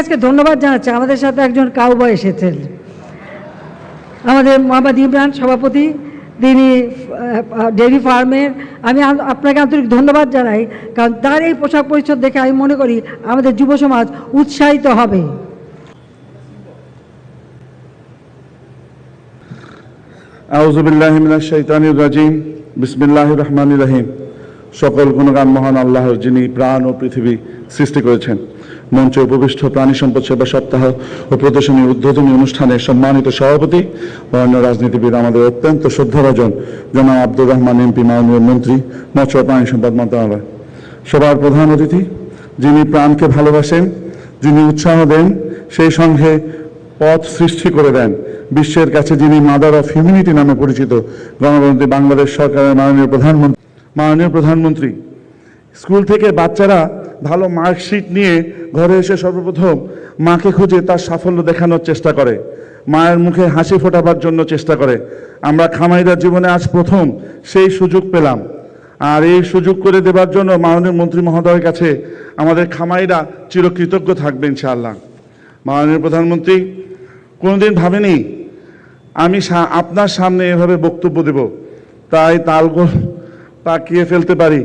আজকে ধন্যবাদ জানাচ্ছি। আমাদের সাথে একজন কাউবয় এসেছেন। আমাদের মোহাম্মদ ইমরান সভাপতি, তিনি ডেয়ারি ফার্মের আমি আপনাকে আন্তরিক ধন্যবাদ জানাই, কারণ তার এই পোশাক পরিচ্ছদ দেখে আমি মনে করি আমাদের যুব সমাজ উৎসাহিত হবে। রাজিম। বিসমিল্লাহির রহমানির রহিম। সকল গুণগান মহান আল্লাহর যিনি প্রাণ ও পৃথিবী সৃষ্টি করেছেন। মঞ্চে উপবিষ্ট প্রাণী সম্পদ সেবা সপ্তাহ ও প্রদর্শনী উদ্বোধনী অনুষ্ঠানে সম্মানিত সভাপতি অন্য রাজনীতিবিদ আমাদের অত্যন্ত শ্রদ্ধাভাজন জনাব আব্দুর রহমান, এমপি, মাননীয় মন্ত্রী, মৎস্য প্রাণী সম্পদ মন্ত্রণালয়। সবার প্রধান অতিথি, যিনি প্রাণকে ভালোবাসেন, যিনি উৎসাহ দেন, সেই সঙ্গে পথ সৃষ্টি করে দেন। বিশ্বের কাছে যিনি মাদার অফ হিউম্যানিটি নামে পরিচিত, গণতন্ত্রী বাংলাদেশ সরকারের মাননীয় প্রধানমন্ত্রী। মাননীয় প্রধানমন্ত্রী, স্কুল থেকে বাচ্চারা ভালো মার্কশিট নিয়ে ঘরে এসে সর্বপ্রথম মাকে খুঁজে তার সাফল্য দেখানোর চেষ্টা করে। মায়ের মুখে হাসি ফোটাবার জন্য চেষ্টা করে। আমরা খামাইদার জীবনে আজ প্রথম সেই সুযোগ পেলাম। আর এই সুযোগ করে দেবার জন্য মাননীয় মন্ত্রী মহোদয়ের কাছে আমাদের খামাইরা চিরকৃতজ্ঞ থাকবে ইনশাআল্লাহ। মাননীয় প্রধানমন্ত্রী, কোনোদিন ভাবেনি আমি আপনার সামনে এভাবে বক্তব্য দেব। তাই তালগোল পাকিয়ে ফেলতে পারি।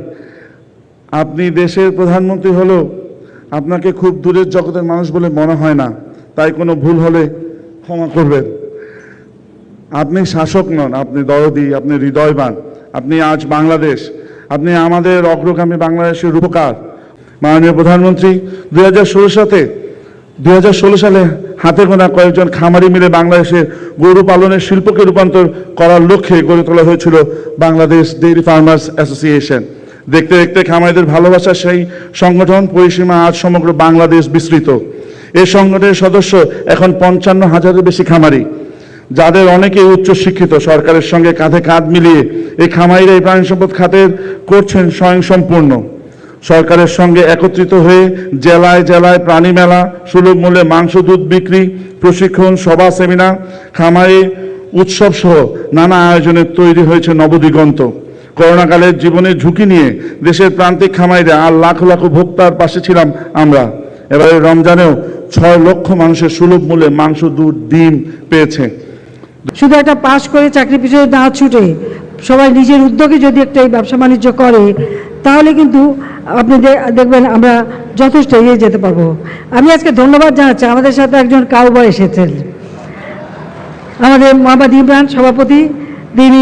আপনি দেশের প্রধানমন্ত্রী হলেও আপনাকে খুব দূরের জগতের মানুষ বলে মনে হয় না। তাই কোনো ভুল হলে ক্ষমা করবেন। আপনি শাসক নন, আপনি দরদি, আপনি হৃদয়বান, আপনি আজ বাংলাদেশ, আপনি আমাদের অগ্রগামী বাংলাদেশের রূপকার। মাননীয় প্রধানমন্ত্রী, দুই হাজার ষোলো সালে, দুই হাজার ষোলো সালে হাতে গোনা কয়েকজন খামারি মিলে বাংলাদেশে গরু পালনের শিল্পকে রূপান্তর করার লক্ষ্যে গড়ে তোলা হয়েছিল বাংলাদেশ ডেইরি ফার্মার্স অ্যাসোসিয়েশন দেখতে দেখতে খামারিদের ভালোবাসার সেই সংগঠন পরিসীমা আজ সমগ্র বাংলাদেশ বিস্তৃত। এই সংগঠনের সদস্য এখন পঞ্চান্ন হাজারের বেশি খামারি। যাদের অনেকেই উচ্চশিক্ষিত, সরকারের সঙ্গে কাঁধে কাঁধ মিলিয়ে এই খামারিরা এই প্রাণী সম্পদ খাতের করছেন স্বয়ংসম্পূর্ণ। সরকারের সঙ্গে একত্রিত হয়ে জেলায় জেলায় প্রাণী মেলা, সুলভ মূল্যে মাংস, দুধ বিক্রি, প্রশিক্ষণ, সভা, সেমিনার, খামারি উৎসব সহ নানা আয়োজনে তৈরি হয়েছে নবদিগন্ত। করোনাকালের জীবনের ঝুঁকি নিয়ে দেশের প্রান্তিক খামারিরা আর লাখ লাখ ভোক্তার পাশে ছিলাম আমরা। এবারে রমজানেও ছয় লক্ষ মানুষের সুলভ মূল্যে মাংস, দুধ, ডিম পেয়েছে। শুধু একটা পাশ করে চাকরি পিছনে না ছুটে সবাই নিজের উদ্যোগে যদি একটা এই ব্যবসা বাণিজ্য করে, তাহলে কিন্তু আপনি দেখবেন আমরা যথেষ্ট এগিয়ে যেতে পারব। আমি আজকে ধন্যবাদ জানাচ্ছি। আমাদের সাথে একজন কাউবয় এসেছেন। আমাদের মোহাম্মদ ইমরান, সভাপতি। তিনি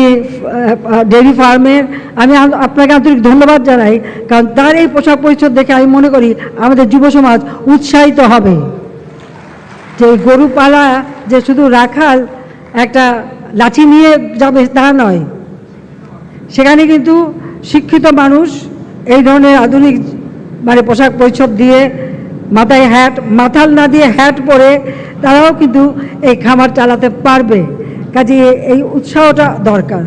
ডেয়ারি ফার্মের আমি আপনাকে আন্তরিক ধন্যবাদ জানাই, কারণ তার এই পোশাক পরিচ্ছদ দেখে আমি মনে করি আমাদের যুব সমাজ উৎসাহিত হবে। যে গরু পালা যে শুধু রাখাল একটা লাঠি নিয়ে যাবে তা নয়, সেখানে কিন্তু শিক্ষিত মানুষ এই ধরনের আধুনিক মানে পোশাক পরিচ্ছদ দিয়ে মাথায় হ্যাট মাথাল না দিয়ে হ্যাট পরে তারাও কিন্তু এই খামার চালাতে পারবে। কাজে এই উৎসাহটা দরকার।